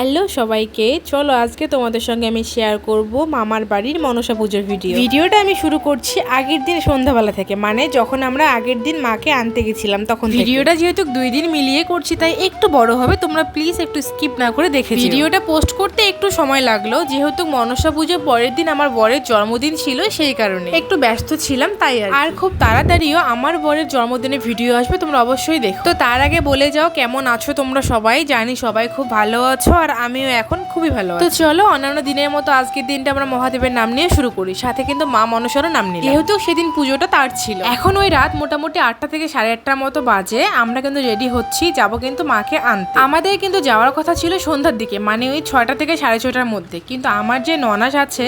Hello সবাইকে চলো আজকে তোমাদের সঙ্গে আমি শেয়ার করব মামার বাড়ির মনসা পুজোর ভিডিও ভিডিওটা আমি শুরু করছি আগের দিন সন্ধ্যাবেলা থেকে মানে যখন আমরা আগের দিন মাকে আনতে গেছিলাম তখন ভিডিওটা যেহেতু দুই দিন মিলিয়ে করছি তাই একটু বড় হবে তোমরা প্লিজ একটু স্কিপ না করে দেখে ভিডিওটা পোস্ট করতে একটু সময় লাগল যেহেতু মনসা পুজো পরের দিন আমার বরের জন্মদিন ছিল সেই কারণে। একটু ব্যস্ত ছিলাম তাই আর খুব তাড়াতাড়িও আমার বরের জন্মদিনে ভিডিও আসবে তোমরা অবশ্যই দেখো। তো তার আগে বলে যাও কেমন আছো তোমরা সবাই? জানি সবাই খুব ভালো আছো আর আমিও এখন খুবই ভালো তো চলো অন্যান্য দিনের মতো আজকের দিনটা আমরা মহাদেবের নাম নিয়ে শুরু করি। সাথে কিন্তু মা মনসরও নাম নিই যেহেতু সেদিন পুজোটা তার ছিল। এখন ওই রাত মোটামুটি আটটা থেকে সাড়ে আটটার মতো বাজে আমরা কিন্তু রেডি হচ্ছি যাব কিন্তু মাকে আনতে। আমাদের কিন্তু যাওয়ার কথা ছিল সন্ধ্যার দিকে মানে ওই ছয়টা থেকে সাড়ে ছয়টার মধ্যে। কিন্তু আমার যে ননাস আছে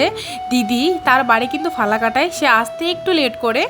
দিদি তার বাড়ি কিন্তু ফালাকাটায় সে আসতে একটু লেট করে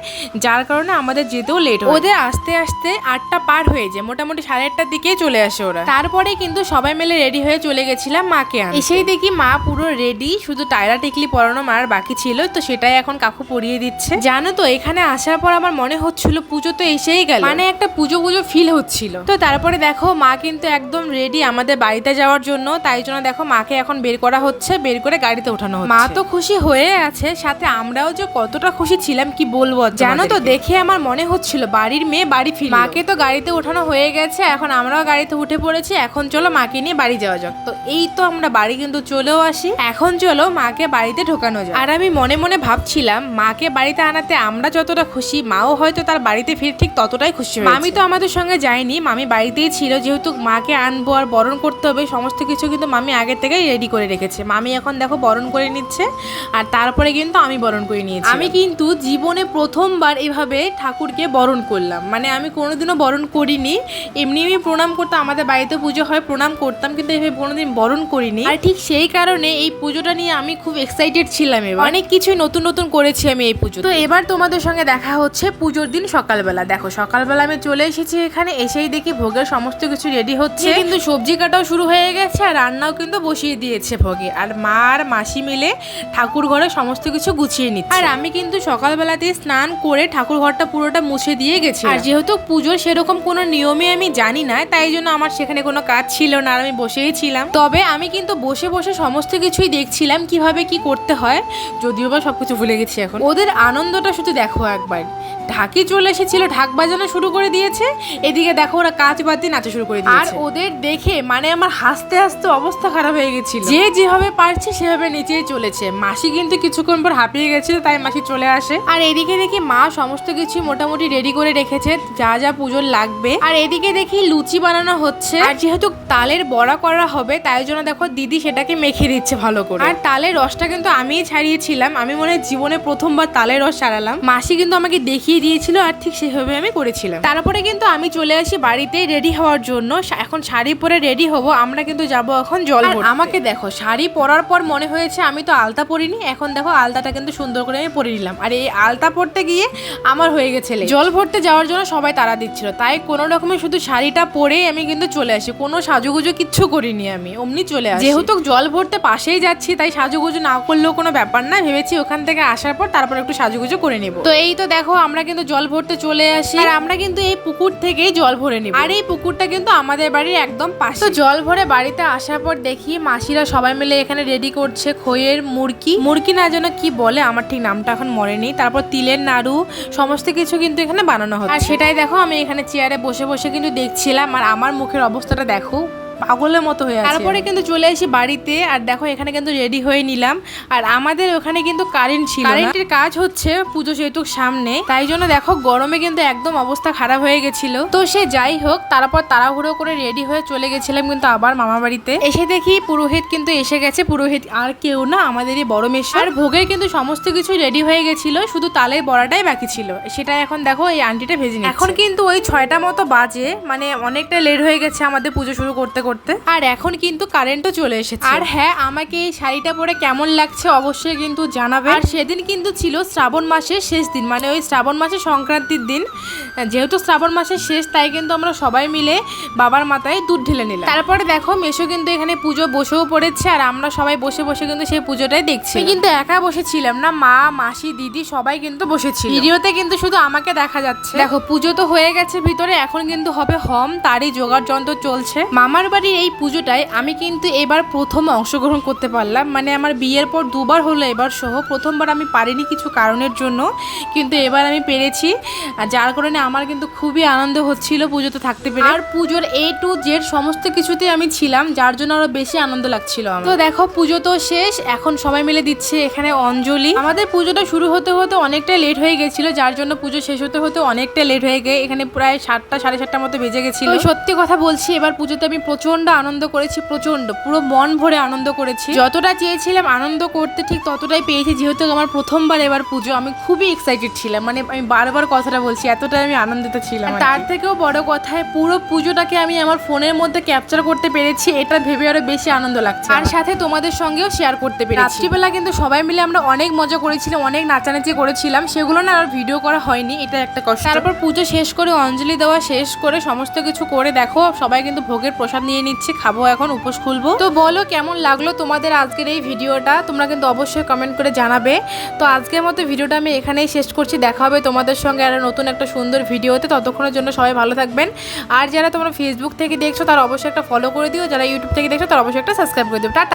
যার কারণে আমাদের যেতেও লেট ওদের আসতে আসতে আটটা পার হয়ে যায় মোটামুটি সাড়ে আটটার দিকেই চলে আসে ওরা। তারপরে কিন্তু সবাই মিলে রেডি হয়ে চলে গেছিলাম মাকে আনতে। এসেই দেখি মা পুরো রেডি শুধু টায়রা টিকলি পরানো মার বাকি ছিল তো সেটাই এখন কাকু পরিয়ে দিচ্ছে। জানো তো এখানে আসার পর আমার মনে হচ্ছিল পুজো তো এসেই গেল। মানে একটা পুজো পুজো ফিল হচ্ছিল। তো তারপরে দেখো মা কিন্তু একদম রেডি আমাদের বাড়িতে যাওয়ার জন্য তাই জন্য দেখো মাকে এখন বের করা হচ্ছে বের করে গাড়িতে ওঠানো হচ্ছে। মা তো খুশি হয়ে আছে সাথে আমরাও যে কতটা খুশি ছিলাম কি বলব জানো তো দেখে আমার মনে হচ্ছিল বাড়ির মেয়ে বাড়ি ফির মাকে তো গাড়িতে ওঠানো হয়ে গেছে এখন আমরাও গাড়িতে উঠে পড়েছি এখন চলো মাকে নিয়ে বাড়ি যাওয়া যাক। তো এই তো আমরা বাড়ি কিন্তু চলেও আসি। এখন চলো মাকে বাড়িতে ঢোকানো যায় আর আমি মনে মনে ভাবছিলাম, মাকে বাড়িতে আনাতে আমরা যতটা খুশি, মাও হয়তো তার বাড়িতে ফিরে ঠিক ততটাই খুশি মামি তো আমাদের সঙ্গে যায়নি, মামি বাড়িতেই ছিল, যেহেতু মাকে আনব আর বরণ করতে হবে, সমস্ত কিছু কিন্তু মামি আগে থেকেই রেডি করে রেখেছে। মামি এখন দেখো বরণ করে নিচ্ছে, আর তারপরে কিন্তু আমি বরণ করে নিয়েছি। আমি কিন্তু জীবনে প্রথমবার এভাবে ঠাকুরকে বরণ করলাম। মানে আমি কোনোদিনও বরণ করিনি, এমনি আমি প্রণাম করতাম, আমাদের বাড়িতে পুজো হয়, প্রণাম করতাম, কিন্তু এভাবে কোনোদিন বরণ করিনি। আর ঠিক সেই কারণে এই পুজোটা নিয়ে আমি খুব এক্সাইটেড ছিলাম এবার। অনেক কিছুই নতুন নতুন করেছি আমি এই পুজো তো এবার তোমাদের সঙ্গে দেখা হচ্ছে পুজোর দিন সকালবেলা। দেখো সকালবেলা আমি চলে এসেছি এখানে এসেই দেখি ভোগের সমস্ত কিছু রেডি হচ্ছে। কিন্তু সবজি কাটাও শুরু হয়ে গেছে আর রান্নাও কিন্তু বসিয়ে দিয়েছে ভোগে। আর মা আর মাসি মিলে ঠাকুর ঘরে সমস্ত কিছু গুছিয়ে নিচ্ছে। আর আমি কিন্তু সকালবেলাতে স্নান করে ঠাকুর ঘরটা পুরোটা মুছে দিয়ে গেছি আর যেহেতু পুজোর সেরকম কোনো নিয়মে আমি জানি না তাই জন্য আমার সেখানে কোনো কাজ ছিল না আর আমি বসেই ছিলাম। তবে আমি কিন্তু বসে বসে সমস্ত কিছুই দেখছিলাম, কীভাবে কি করতে হয়, যদিও বা সব কিছু ভুলে গেছি এখন। ওদের আনন্দটা শুধু দেখো একবার। ঢাকি চলে এসেছিল ঢাক বাজানো শুরু করে দিয়েছে। এদিকে দেখো ওরা কাজ বাদ নাচা শুরু করে দিয়েছে। আর ওদের দেখে মানে আমার হাসতে হাসতে অবস্থা খারাপ হয়ে গেছিল। যে যেভাবে পারছে সেভাবে নিচেই চলেছে। মাসি কিন্তু কিছুক্ষণ পর হাঁপিয়ে গেছিল তাই মাসি চলে আসে। আর এদিকে দেখি মা সমস্ত কিছু মোটামুটি রেডি করে রেখেছে যা যা পুজোর লাগবে। আর এদিকে দেখি লুচি বানানো হচ্ছে। আর যেহেতু তালের বড়া করা হবে তাই জন্য দেখো দিদি সেটাকে মেখে দিচ্ছে ভালো করে। আর তালের রসটা কিন্তু আমিই ছাড়িয়েছিলাম। আমি মনে জীবনে প্রথমবার তালের রস ছাড়ালাম। মাসি কিন্তু আমাকে দেখিয়ে দিয়েছিল আর ঠিক সেভাবে আমি করেছিলাম। তারপরে কিন্তু আমি চলে আসি বাড়িতে রেডি হওয়ার জন্য। এখন শাড়ি পরে রেডি হব আমরা কিন্তু যাব এখন জল আমাকে দেখো শাড়ি পরার পর মনে হয়েছে আমি তো আলতা পরিনি এখন দেখো আলতাটা কিন্তু সুন্দর করে আমি পরে নিলাম। আর এই আলতা পরতে গিয়ে আমার হয়ে গেছে জল ভরতে যাওয়ার জন্য সবাই তারা দিচ্ছিল তাই কোনো রকমের শুধু শাড়িটা পরেই আমি কিন্তু চলে আসি। কোনো সাজুগুজু কিচ্ছু করিনি আমি অমনি চলে আসি। যেহেতু জল ভরতে পাশেই যাচ্ছি তাই সাজুগুজু না করলেও কোনো ব্যাপার না। ভেবেছি ওখান থেকে আসার পর তারপর একটু সাজুগুজু করে নেব। তো এই তো দেখো আমরা কিন্তু জল ভরতে চলে আসি। আর আমরা কিন্তু এই পুকুর থেকেই জল ভরে নিব। আর এই পুকুরটা কিন্তু আমাদের বাড়ির একদম পাশে। তো জল ভরে বাড়িতে আসার পর দেখি মাসিরা সবাই মিলে এখানে রেডি করছে খইয়ের মুরকি। মুরকি না যেন কি বলে আমার ঠিক নামটা এখন মনে নেই। তারপর তিলের নাড়ু সমস্ত কিছু কিন্তু এখানে বানানো হচ্ছে। আর সেটাই দেখো আমি এখানে চেয়ারে বসে বসে কিন্তু দেখছিলাম আর আমার মুখের অবস্থাটা দেখো। পাগলের মতো হয়ে আছে তারপরে কিন্তু চলে আসি বাড়িতে আর দেখো এখানে কিন্তু রেডি হয়ে নিলাম। আর আমাদের ওখানে কিন্তু কারেন্ট ছিল কারেন্টের কাজ হচ্ছে পুজো সেতুর সামনে তাই জন্য দেখো গরমে কিন্তু একদম অবস্থা খারাপ হয়ে গেছিল। তো সে যাই হোক তারপর তাড়াহুড়ো করে রেডি হয়ে চলে গেছিলাম কিন্তু আবার মামা বাড়িতে। এসে দেখি পুরোহিত কিন্তু এসে গেছে। পুরোহিত আর কেউ না আমাদেরই বড় মেশো। আর ভোগের কিন্তু সমস্ত কিছু রেডি হয়ে গেছিল শুধু তালের বড়াটাই বাকি ছিল। সেটা এখন দেখো এই আন্টিটা ভেজে এখন কিন্তু ওই ছয়টা মতো বাজে মানে অনেকটা লেট হয়ে গেছে আমাদের পুজো শুরু করতে করতে? আর এখন কিন্তু কারেন্টও চলে এসেছে। আর হ্যাঁ আমাকে এই শাড়িটা পরে কেমন লাগছে অবশ্যই কিন্তু জানাবে। আর সেদিন কিন্তু ছিল শ্রাবণ মাসের শেষ দিন মানে ওই শ্রাবণ মাসের সংক্রান্তির দিন। যেহেতু শ্রাবণ মাসের শেষ তাই কিন্তু আমরা সবাই মিলে বাবার মাথায় দুধ ঢেলে নিলাম। তারপরে দেখো মেশো কিন্তু এখানে পুজো বসেও পড়েছে আর আমরা সবাই বসে বসে কিন্তু সেই পুজোটাই দেখছি। কিন্তু একা বসেছিলাম না মা মাসি দিদি সবাই কিন্তু বসেছিল। ভিডিওতে কিন্তু শুধু আমাকে দেখা যাচ্ছে। দেখো পুজো তো হয়ে গেছে ভিতরে এখন কিন্তু হবে হম তারই জোগাড় যন্ত্র চলছে। মামার বাড়ির এই পুজোটায় আমি কিন্তু এবার প্রথম অংশগ্রহণ করতে পারলাম। মানে আমার বিয়ের পর দুবার হলো এবার সহ। প্রথমবার আমি পারিনি কিছু কারণের জন্য। কিন্তু এবার আমি পেরেছি। যার কারণে আমার কিন্তু খুবই আনন্দ হচ্ছিল পুজোতে থাকতে পেরে। আর পুজোর এ টু জেড সমস্ত কিছুতে আমি ছিলাম, যার জন্য আরও বেশি আনন্দ লাগছিল তো দেখো, পুজো তো শেষ। এখন সবাই মিলে দিচ্ছে এখানে অঞ্জলি। আমাদের পুজোটা শুরু হতে হতে অনেকটা লেট হয়ে গেছিল, যার জন্য পুজো শেষ হতে হতে অনেকটা লেট হয়ে গিয়ে এখানে প্রায় সাতটা, সাড়ে সাতটার মতো বেজে গেছিল। সত্যি কথা বলছি, এবার পুজোতে আমি প্রচণ্ড আনন্দ করেছি প্রচণ্ড পুরো মন ভরে আনন্দ করেছি। যতটা চেয়েছিলাম আনন্দ করতে ঠিক ততটাই পেয়েছি। যেহেতু আমার প্রথমবার এবার পুজো আমি খুবই এক্সাইটেড ছিলাম। মানে আমি বারবার কথাটা বলছি এতটাই আমি আনন্দিত ছিলাম তার থেকেও বড় কথায় পুরো পুজোটাকে আমি আমার ফোনের মধ্যে ক্যাপচার করতে পেরেছি এটা ভেবে আরও বেশি আনন্দ লাগছে আর সাথে তোমাদের সঙ্গেও শেয়ার করতে পেরেছি। রাত্রিবেলা কিন্তু সবাই মিলে আমরা অনেক মজা করেছিলাম অনেক নাচানাচি করেছিলাম। সেগুলো না আর ভিডিও করা হয়নি এটা একটা কষ্ট। তারপর পুজো শেষ করে অঞ্জলি দেওয়া শেষ করে সমস্ত কিছু করে দেখো সবাই কিন্তু ভোগের প্রসাদ নিয়ে নিচ্ছি, খাব এখন, উপোস খুলবো। তো বলো, কেমন লাগল তোমাদের আজকের এই ভিডিওটা? তোমরা কিন্তু অবশ্যই কমেন্ট করে জানাবে। তো আজকের মতো ভিডিওটা আমি এখানেই শেষ করছি। দেখা হবে তোমাদের সঙ্গে আর নতুন একটা সুন্দর ভিডিওতে। ততক্ষণের জন্য সবাই ভালো থাকবেন। আর যারা তোমরা ফেসবুক থেকে দেখছ, তারা অবশ্যই একটা ফলো করে দিও। যারা ইউটিউব থেকে দেখছ, তারা অবশ্যই একটা সাবস্ক্রাইব করে দিও। টাটা!